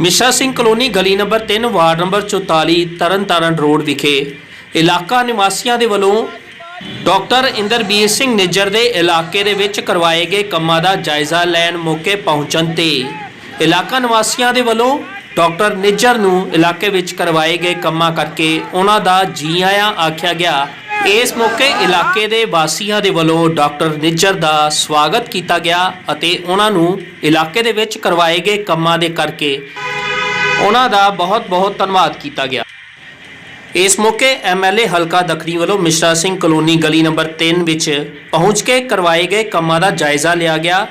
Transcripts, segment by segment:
ਮਿਸ਼ਾ Singh colony ਗਲੀ number 3 ward number 44 Tarn Taran road ਵਿਖੇ ਇਲਾਕਾ ਨਿਵਾਸੀਆਂ ਦੇ ਵੱਲੋਂ ਡਾਕਟਰ ਇੰਦਰਬੀਰ ਸਿੰਘ ਨਿੱਜਰ ਦੇ ਇਲਾਕੇ ਦੇ ਵਿੱਚ ਕਰਵਾਏ ਗਏ ਕੰਮਾਂ ਦਾ ਜਾਇਜ਼ਾ ਲੈਣ ਮੌਕੇ ਪਹੁੰਚਣ ਤੇ ਇਲਾਕਾ ਨਿਵਾਸੀਆਂ ਦੇ ਵੱਲੋਂ ਡਾਕਟਰ ਨਿੱਜਰ ਨੂੰ ਇਲਾਕੇ ਵਿੱਚ ਕਰਵਾਏ ਗਏ ਕੰਮਾਂ ਕਰਕੇ ਉਹਨਾਂ ਦਾ ਜੀ ਆਇਆਂ ਆਖਿਆ ਗਿਆ ਇਸ ਮੌਕੇ ਇਲਾਕੇ ਦੇ ਵਾਸੀਆਂ ਦੇ ਵੱਲੋਂ ਡਾਕਟਰ ਨਿੱਜਰ ਦਾ ਸਵਾਗਤ ਕੀਤਾ ਗਿਆ ਅਤੇ ਉਹਨਾਂ ਨੂੰ ਇਲਾਕੇ ਦੇ ਵਿੱਚ ਕਰਵਾਏ ਗਏ ਕੰਮਾਂ ਦੇ ਕਰਕੇ ਉਹਨਾਂ ਦਾ ਬਹੁਤ-ਬਹੁਤ ਧੰਨਵਾਦ ਕੀਤਾ ਗਿਆ। ਇਸ ਮੌਕੇ ਐਮਐਲਏ ਹਲਕਾ ਦਖਣੀ ਵੱਲੋਂ ਮਿਸ਼ਰਾ ਸਿੰਘ ਕਲੋਨੀ ਗਲੀ ਨੰਬਰ 3 ਵਿੱਚ ਪਹੁੰਚ ਕੇ ਕਰਵਾਏ ਗਏ ਕੰਮਾਂ ਦਾ ਜਾਇਜ਼ਾ ਲਿਆ ਗਿਆ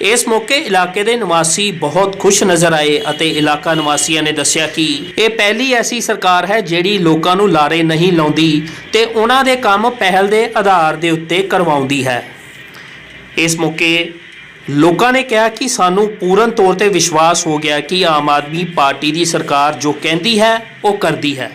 ਇਸ ਮੌਕੇ ਇਲਾਕੇ ਦੇ ਨਿਵਾਸੀ ਬਹੁਤ ਖੁਸ਼ ਨਜ਼ਰ ਆਏ ਅਤੇ ਇਲਾਕਾ ਨਿਵਾਸੀਆਂ ਨੇ ਦੱਸਿਆ ਕਿ ਇਹ ਪਹਿਲੀ ਐਸੀ ਸਰਕਾਰ ਹੈ ਜਿਹੜੀ ਲੋਕਾਂ ਨੂੰ ਲਾਰੇ ਨਹੀਂ ਲਾਉਂਦੀ ਤੇ ਉਹਨਾਂ ਦੇ ਕੰਮ ਪਹਿਲ ਦੇ ਆਧਾਰ ਦੇ ਉੱਤੇ ਕਰਵਾਉਂਦੀ ਹੈ। ਇਸ ਮੌਕੇ ਲੋਕਾਂ ਨੇ ਕਿਹਾ ਕਿ ਸਾਨੂੰ ਪੂਰਨ ਤੌਰ ਤੇ ਵਿਸ਼ਵਾਸ ਹੋ ਗਿਆ ਕਿ ਆਮ ਆਦਮੀ ਪਾਰਟੀ ਦੀ ਸਰਕਾਰ ਜੋ ਕਹਿੰਦੀ ਹੈ, ਉਹ ਕਰਦੀ ਹੈ।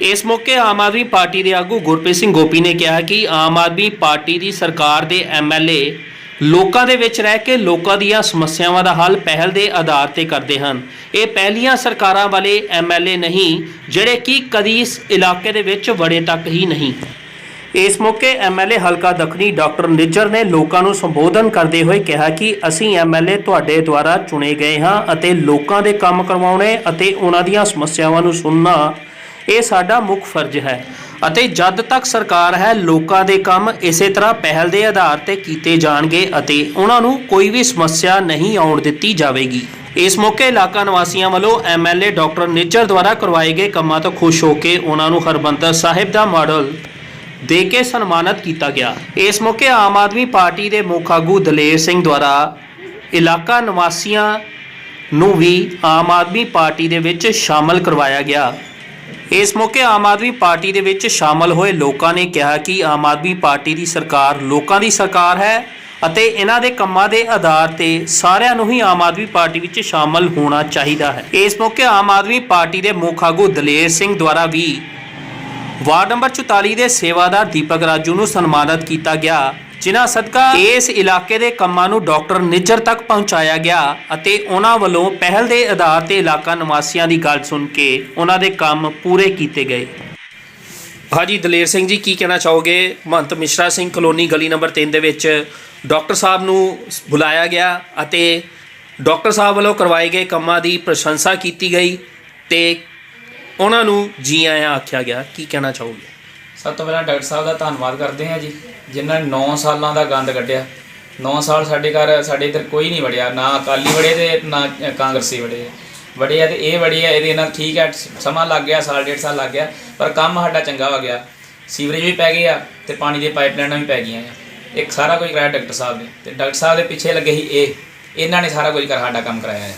ਇਸ ਮੌਕੇ ਆਮ ਆਦਮੀ ਪਾਰਟੀ ਦੇ ਆਗੂ ਗੁਰਪ੍ਰੀਤ ਸਿੰਘ ਗੋਪੀ ਨੇ ਕਿਹਾ ਕਿ ਆਮ ਆਦਮੀ ਪਾਰਟੀ ਦੀ ਸਰਕਾਰ ਦੇ ਐਮਐਲਏ ਲੋਕਾਂ ਦੇ ਵਿੱਚ ਰਹਿ ਕੇ ਲੋਕਾਂ ਦੀਆਂ ਸਮੱਸਿਆਵਾਂ ਦਾ ਹੱਲ ਪਹਿਲ ਦੇ ਆਧਾਰ ਤੇ ਕਰਦੇ ਹਨ। ਇਹ ਪਹਿਲੀਆਂ ਸਰਕਾਰਾਂ ਵਾਲੇ ਐਮਐਲਏ ਨਹੀਂ, ਜਿਹੜੇ ਕਿ ਕਦੀ ਇਸ ਇਲਾਕੇ ਦੇ ਵਿੱਚ ਵੜੇ ਤੱਕ ਹੀ ਨਹੀਂ। ਇਸ ਮੌਕੇ ਐਮਐਲਏ ਹਲਕਾ ਦੱਖਣੀ ਡਾਕਟਰ ਨਿੱਜਰ ਨੇ ਲੋਕਾਂ ਨੂੰ ਸੰਬੋਧਨ ਕਰਦੇ ਹੋਏ ਕਿਹਾ ਕਿ ਅਸੀਂ ਐਮਐਲਏ ਤੁਹਾਡੇ ਦੁਆਰਾ ਚੁਣੇ ਗਏ ਹਾਂ ਅਤੇ ਲੋਕਾਂ ਦੇ ਕੰਮ ਕਰਵਾਉਣੇ ਅਤੇ ਉਹਨਾਂ ਦੀਆਂ ਸਮੱਸਿਆਵਾਂ ਨੂੰ ਸੁਣਨਾ, ਇਹ ਸਾਡਾ ਮੁੱਖ ਫਰਜ਼ ਹੈ। ਅਤੇ ਜਦ ਤੱਕ ਸਰਕਾਰ ਹੈ, ਲੋਕਾਂ ਦੇ ਕੰਮ ਇਸੇ ਤਰ੍ਹਾਂ ਪਹਿਲ ਦੇ ਆਧਾਰ ਤੇ ਕੀਤੇ ਜਾਣਗੇ ਅਤੇ ਉਹਨਾਂ ਨੂੰ ਕੋਈ ਵੀ ਸਮੱਸਿਆ ਨਹੀਂ ਆਉਣ ਦਿੱਤੀ ਜਾਵੇਗੀ। ਇਸ ਮੌਕੇ ਇਲਾਕਾ ਨਿਵਾਸੀਆਂ ਵੱਲੋਂ ਐਮਐਲਏ ਡਾਕਟਰ ਨਿੱਜਰ ਦੁਆਰਾ ਕਰਵਾਏ ਗਏ ਕੰਮਾਂ ਤੋਂ ਖੁਸ਼ ਹੋ ਕੇ ਉਹਨਾਂ ਨੂੰ ਹਰਬੰਦਰ ਸਾਹਿਬ ਦਾ ਮਾਡਲ ਦੇ ਕੇ ਸਨਮਾਨਿਤ ਕੀਤਾ ਗਿਆ। ਇਸ ਮੌਕੇ ਆਮ ਆਦਮੀ ਪਾਰਟੀ ਦੇ ਮੁੱਖ ਆਗੂ ਦਲੇਰ ਸਿੰਘ ਦੁਆਰਾ ਇਲਾਕਾ ਨਿਵਾਸੀਆਂ ਨੂੰ ਵੀ ਆਮ ਆਦਮੀ ਪਾਰਟੀ ਦੇ ਵਿੱਚ ਸ਼ਾਮਲ ਕਰਵਾਇਆ ਗਿਆ। ਇਸ ਮੌਕੇ ਆਮ ਆਦਮੀ ਪਾਰਟੀ ਦੇ ਵਿੱਚ ਸ਼ਾਮਲ ਹੋਏ ਲੋਕਾਂ ਨੇ ਕਿਹਾ ਕਿ ਆਮ ਆਦਮੀ ਪਾਰਟੀ ਦੀ ਸਰਕਾਰ ਲੋਕਾਂ ਦੀ ਸਰਕਾਰ ਹੈ ਅਤੇ ਇਹਨਾਂ ਦੇ ਕੰਮਾਂ ਦੇ ਆਧਾਰ ਤੇ ਸਾਰਿਆਂ ਨੂੰ ਹੀ ਆਮ ਆਦਮੀ ਪਾਰਟੀ ਵਿੱਚ ਸ਼ਾਮਲ ਹੋਣਾ ਚਾਹੀਦਾ ਹੈ। ਇਸ ਮੌਕੇ ਆਮ ਆਦਮੀ ਪਾਰਟੀ ਦੇ ਮੁੱਖ ਆਗੂ ਦਲੇਰ ਸਿੰਘ ਦੁਆਰਾ ਵੀ ਵਾਰਡ ਨੰਬਰ 44 ਦੇ ਸੇਵਾਦਾਰ ਦੀਪਕ ਰਾਜੂ ਨੂੰ ਸਨਮਾਨਿਤ ਕੀਤਾ ਗਿਆ, ਜਿਨ੍ਹਾਂ ਸਦਕਾ ਇਸ ਇਲਾਕੇ ਦੇ ਕੰਮਾਂ ਨੂੰ ਡਾਕਟਰ ਨਿੱਜਰ ਤੱਕ ਪਹੁੰਚਾਇਆ ਗਿਆ ਅਤੇ ਉਹਨਾਂ ਵੱਲੋਂ ਪਹਿਲ ਦੇ ਆਧਾਰ ਤੇ ਇਲਾਕਾ ਨਿਵਾਸੀਆਂ ਦੀ ਗੱਲ ਸੁਣ ਕੇ ਉਹਨਾਂ ਦੇ ਕੰਮ ਪੂਰੇ ਕੀਤੇ ਗਏ। ਹਾਜੀ, ਦਲੇਰ ਸਿੰਘ ਜੀ, ਕੀ ਕਹਿਣਾ ਚਾਹੋਗੇ? ਮਹੰਤ ਮਿਸ਼ਰਾ ਸਿੰਘ ਕਲੋਨੀ ਗਲੀ ਨੰਬਰ 3 ਦੇ ਵਿੱਚ ਡਾਕਟਰ ਸਾਹਿਬ ਨੂੰ ਬੁਲਾਇਆ ਗਿਆ ਅਤੇ ਡਾਕਟਰ ਸਾਹਿਬ ਵੱਲੋਂ ਕਰਵਾਏ ਗਏ ਕੰਮਾਂ ਦੀ ਪ੍ਰਸ਼ੰਸਾ ਕੀਤੀ ਗਈ ਤੇ ਉਹਨਾਂ ਨੂੰ ਜੀ ਆਇਆਂ ਆਖਿਆ ਗਿਆ, ਕੀ ਕਹਿਣਾ ਚਾਹੋਗੇ? ਸਭ ਤੋਂ ਪਹਿਲਾਂ ਡਾਕਟਰ ਸਾਹਿਬ ਦਾ ਧੰਨਵਾਦ ਕਰਦੇ ਹਾਂ ਜੀ, ਜਿਨ੍ਹਾਂ ਨੇ 9 ਸਾਲਾਂ ਦਾ ਗੰਦ ਕੱਢਿਆ। 9 ਸਾਲ ਸਾਡੇ ਘਰ, ਸਾਡੇ ਇੱਧਰ ਕੋਈ ਨਹੀਂ ਵੜਿਆ, ਨਾ ਅਕਾਲੀ ਵੜੇ ਤੇ ਨਾ ਕਾਂਗਰਸੀ ਵੜੇ। ਵੜੇ ਆ ਤੇ ਇਹ ਵੜੇ ਆ ਇਹਦੇ ਨਾਲ ਠੀਕ ਹੈ, ਸਮਾਂ ਲੱਗ ਗਿਆ, ਸਾਲ ਡੇਢ ਸਾਲ ਲੱਗ ਗਿਆ, ਪਰ ਕੰਮ ਸਾਡਾ ਚੰਗਾ ਹੋ ਗਿਆ। ਸੀਵਰੇਜ ਵੀ ਪੈ ਗਿਆ ਆ ਤੇ ਪਾਣੀ ਦੀਆਂ ਪਾਈਪਲਾਈਨਾਂ ਵੀ ਪੈ ਗਈਆਂ ਆ। ਇੱਕ ਸਾਰਾ ਕੁਝ ਕਰਾਇਆ ਡਾਕਟਰ ਸਾਹਿਬ ਨੇ ਤੇ ਡਾਕਟਰ ਸਾਹਿਬ ਦੇ ਪਿੱਛੇ ਲੱਗੇ ਸੀ ਇਹ। ਇਹਨਾਂ ਨੇ ਸਾਰਾ ਕੁਝ ਕਰ ਸਾਡਾ ਕੰਮ ਕਰਾਇਆ ਹੈ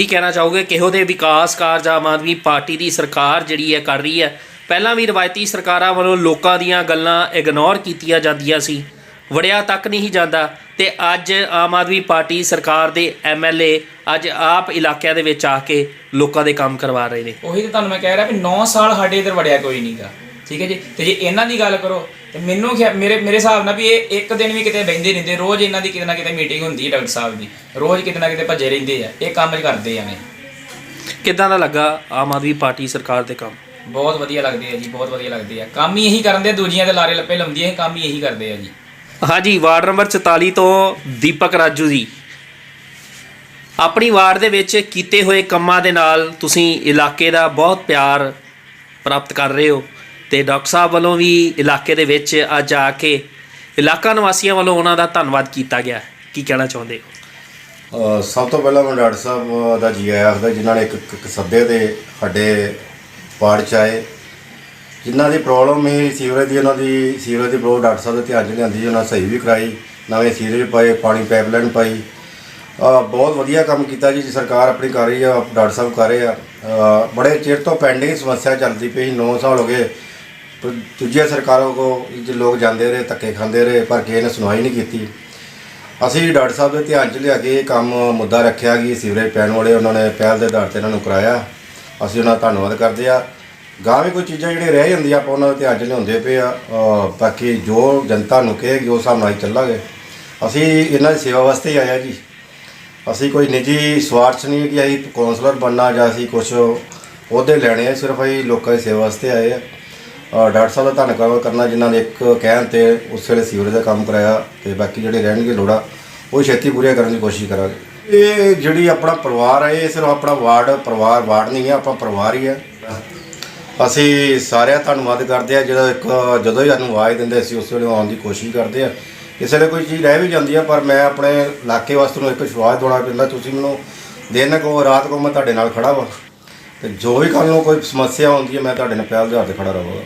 ਕੀ ਕਹਿਣਾ ਚਾਹੋਗੇ? ਕਿਹੋ ਦੇ ਵਿਕਾਸ ਕਾਰਜ ਆਮ ਆਦਮੀ ਪਾਰਟੀ ਦੀ ਸਰਕਾਰ ਜਿਹੜੀ ਹੈ ਕਰ ਰਹੀ ਹੈ? ਪਹਿਲਾਂ ਵੀ ਰਵਾਇਤੀ ਸਰਕਾਰਾਂ ਵੱਲੋਂ ਲੋਕਾਂ ਦੀਆਂ ਗੱਲਾਂ ਇਗਨੋਰ ਕੀਤੀਆਂ ਜਾਂਦੀਆਂ ਸੀ। ਵੜਿਆ ਤੱਕ ਨਹੀਂ ਜਾਂਦਾ ਤੇ ਅੱਜ ਆਮ ਆਦਮੀ ਪਾਰਟੀ ਸਰਕਾਰ ਦੇ ਐਮਐਲਏ ਅੱਜ ਆਪ ਇਲਾਕਿਆਂ ਦੇ ਵਿੱਚ ਆ ਕੇ ਲੋਕਾਂ ਦੇ ਕੰਮ ਕਰਵਾ ਰਹੇ ਨੇ। ਉਹੀ ਤਾਂ ਤੁਹਾਨੂੰ ਮੈਂ ਕਹਿ ਰਿਹਾ ਵੀ 9 ਸਾਲ ਸਾਡੇ ਇੱਧਰ ਵੜਿਆ ਕੋਈ ਨਹੀਂਗਾ ਠੀਕ ਹੈ ਜੀ? ਤੇ ਜੇ ਇਹਨਾਂ ਦੀ ਗੱਲ ਕਰੋ ਤੇ ਮੈਨੂੰ ਖਿਆ- ਮੇਰੇ ਮੇਰੇ ਹਿਸਾਬ ਨਾਲ ਵੀ ਇਹ ਇੱਕ ਦਿਨ ਵੀ ਕਿਤੇ ਬਹਿੰਦੇ ਰਹਿੰਦੇ ਰੋਜ਼ ਇਹਨਾਂ ਦੀ ਕਿਤੇ ਨਾ ਕਿਤੇ ਮੀਟਿੰਗ ਹੁੰਦੀ ਹੈ ਡਾਕਟਰ ਸਾਹਿਬ ਦੀ। ਰੋਜ਼ ਕਿਤੇ ਨਾ ਕਿਤੇ ਭੱਜੇ ਰਹਿੰਦੇ ਆ। ਇਹ ਕੰਮ ਕਰਦੇ ਆ ਨੇ। ਕਿੱਦਾਂ ਦਾ ਲੱਗਾ ਆਮ ਆਦਮੀ ਪਾਰਟੀ ਸਰਕਾਰ ਦੇ ਕੰਮ? ਬਹੁਤ ਵਧੀਆ ਲੱਗਦੇ ਆ ਜੀ ਬਹੁਤ ਵਧੀਆ ਲੱਗਦੇ ਆ। ਕੰਮ ਹੀ ਇਹੀ ਕਰਨ ਦੇ ਦੂਜੀਆਂ ਦੇ ਲਾਰੇ ਲੱਪੇ ਲਾਉਂਦੀ ਇਹ ਕੰਮ ਹੀ ਇਹੀ ਕਰਦੇ ਆ ਜੀ। ਹਾਂਜੀ ਵਾਰਡ ਨੰਬਰ 44 ਤੋਂ ਦੀਪਕ ਰਾਜੂ ਜੀ। ਆਪਣੀ ਵਾਰਡ ਦੇ ਵਿੱਚ ਕੀਤੇ ਹੋਏ ਕੰਮਾਂ ਦੇ ਨਾਲ ਤੁਸੀਂ ਇਲਾਕੇ ਦਾ ਬਹੁਤ ਪਿਆਰ ਪ੍ਰਾਪਤ ਕਰ ਰਹੇ ਹੋ। ਤੇ ਡਾਕਟਰ ਸਾਹਿਬ ਵੱਲੋਂ ਵੀ ਇਲਾਕੇ ਦੇ ਵਿੱਚ ਅੱਜ ਆ ਕੇ ਇਲਾਕਾ ਨਿਵਾਸੀਆਂ ਵੱਲੋਂ ਉਹਨਾਂ ਦਾ ਧੰਨਵਾਦ ਕੀਤਾ ਗਿਆ ਕੀ ਕਹਿਣਾ ਚਾਹੁੰਦੇ ਹੋ? ਅ, ਸਭ ਤੋਂ ਪਹਿਲਾਂ ਮੈਂ ਡਾਕਟਰ ਸਾਹਿਬ ਦਾ ਜੀ ਆਇਆਂ ਆਖਦਾ ਜਿਨ੍ਹਾਂ ਨੇ ਇੱਕ ਇੱਕ- ਇੱਕ ਸੱਦੇ 'ਤੇ ਸਾਡੇ ਵਾਰਡ 'ਚ ਆਏ। ਜਿਨ੍ਹਾਂ ਦੀ ਪ੍ਰੋਬਲਮ ਹੈ ਸੀਵਰੇਜ ਦੀ ਉਹਨਾਂ ਦੀ ਸੀਵਰੇਜ ਦੀ ਪ੍ਰੋਬਲਮ ਡਾਕਟਰ ਸਾਹਿਬ ਦੇ ਧਿਆਨ 'ਚ ਲਿਆਂਦੀ ਉਹਨਾਂ ਸਹੀ ਵੀ ਕਰਾਈ ਨਵੇਂ ਸੀਵਰੇਜ ਪਾਏ ਪਾਣੀ ਪਾਈਪਲਾਈਨ ਪਾਈ। ਅ, ਬਹੁਤ ਵਧੀਆ ਕੰਮ ਕੀਤਾ ਜੀ ਸਰਕਾਰ ਆਪਣੀ ਕਰ ਰਹੀ ਆ ਡਾਕਟਰ ਸਾਹਿਬ ਕਰ ਰਹੇ ਆ। ਅ, ਬੜੇ ਚਿਰ ਤੋਂ ਪੈਂਡਿੰਗ ਸਮੱਸਿਆ ਚੱਲਦੀ ਪਈ 9 ਸਾਲ ਹੋ ਗਏ ਪਰ ਦੂਜੀਆਂ ਸਰਕਾਰਾਂ ਕੋ ਜੋ ਲੋਕ ਜਾਂਦੇ ਰਹੇ, ਧੱਕੇ ਖਾਂਦੇ ਰਹੇ, ਪਰ ਕਿਸੇ ਨੇ ਸੁਣਵਾਈ ਨਹੀਂ ਕੀਤੀ। ਅਸੀਂ ਡਾਕਟਰ ਸਾਹਿਬ ਦੇ ਧਿਆਨ 'ਚ ਲਿਆ ਕੇ ਇਹ ਕੰਮ ਮੁੱਦਾ ਰੱਖਿਆ ਕਿ ਸੀਵਰੇਜ ਪੈਣ ਵਾਲੇ ਉਹਨਾਂ ਨੇ ਪਹਿਲ ਦੇ ਆਧਾਰ ਤੇ ਇਹਨਾਂ ਨੂੰ ਕਰਾਇਆ। ਅਸੀਂ ਉਹਨਾਂ ਦਾ ਧੰਨਵਾਦ ਕਰਦੇ ਆ ਗਾਂ ਵੀ ਕੋਈ ਚੀਜ਼ਾਂ ਜਿਹੜੀਆਂ ਰਹਿ ਜਾਂਦੀਆਂ, ਆਪਾਂ ਉਹਨਾਂ ਦੇ ਧਿਆਨ 'ਚ ਲਿਆਉਂਦੇ ਪਏ ਆ ਅਹ ਬਾਕੀ ਜੋ ਜਨਤਾ ਨੂੰ ਕਹੇਗੀ ਉਸ ਹਿਸਾਬ ਨਾਲ ਹੀ ਚੱਲਾਂਗੇ। ਅਸੀਂ ਇਹਨਾਂ ਦੀ ਸੇਵਾ ਵਾਸਤੇ ਹੀ ਆਏ ਆ ਜੀ। ਅਸੀਂ ਕੋਈ ਨਿੱਜੀ ਸਵਾਰਥ ਨਹੀਂ ਕਿ ਅਸੀਂ ਕਾਉਂਸਲਰ ਬਣਨਾ ਜਾਂ ਅਸੀਂ ਕੁਝ ਅਹੁਦੇ ਲੈਣੇ ਆ, ਸਿਰਫ ਅਸੀਂ ਲੋਕਾਂ ਦੀ ਸੇਵਾ ਵਾਸਤੇ ਆਏ ਆ ਡਾਕਟਰ ਸਾਹਿਬ ਦਾ ਧੰਨਵਾਦ ਕਰਨਾ ਜਿਨ੍ਹਾਂ ਨੇ ਇੱਕ ਕਹਿਣ ਤੇ ਉਸ ਵੇਲੇ ਸੀਵਰੇਜ ਦਾ ਕੰਮ ਕਰਾਇਆ ਤੇ ਬਾਕੀ ਜਿਹੜੇ ਰਹਿਣਗੇ ਲੋੜਾ, ਉਹ ਛੇਤੀ ਪੂਰੀਆਂ ਕਰਨ ਦੀ ਕੋਸ਼ਿਸ਼ ਕਰਾਂਗੇ। ਇਹ ਜਿਹੜੀ ਆਪਣਾ ਪਰਿਵਾਰ ਹੈ ਇਹ ਸਿਰਫ ਆਪਣਾ ਵਾਰਡ, ਪਰਿਵਾਰ ਵਾਰਡ ਨਹੀਂ ਹੈ ਆਪਾਂ ਪਰਿਵਾਰ ਹੀ ਹੈ ਅਸੀਂ ਸਾਰਿਆਂ ਦਾ ਧੰਨਵਾਦ ਕਰਦੇ ਆ ਜਦੋਂ ਇੱਕ ਜਦੋਂ ਹੀ ਸਾਨੂੰ ਆਵਾਜ਼ ਦਿੰਦੇ ਅਸੀਂ ਉਸ ਵੇਲੇ ਆਉਣ ਦੀ ਕੋਸ਼ਿਸ਼ ਕਰਦੇ ਆ। ਕਿਸੇ ਵੇਲੇ ਕੋਈ ਚੀਜ਼ ਰਹਿ ਵੀ ਜਾਂਦੀ ਆ, ਪਰ ਮੈਂ ਆਪਣੇ ਇਲਾਕੇ ਵਾਸਤੇ ਨੂੰ ਇੱਕ ਵਿਸ਼ਵਾਸ ਦਿਵਾਉਣਾ ਪੈਂਦਾ ਤੁਸੀਂ ਮੈਨੂੰ ਦਿਨ ਕੋ ਰਾਤ ਕੋ ਮੈਂ ਤੁਹਾਡੇ ਨਾਲ ਖੜਾ ਵਾਂ। ਤੇ ਜੋ ਵੀ ਕੱਲ੍ਹ ਨੂੰ ਕੋਈ ਸਮੱਸਿਆ ਹੁੰਦੀ ਹੈ ਮੈਂ ਤੁਹਾਡੇ ਨਾਲ ਪਹਿਲ ਦੇ ਹੱਥ ਖੜਾ ਰਹਾਂਗਾ।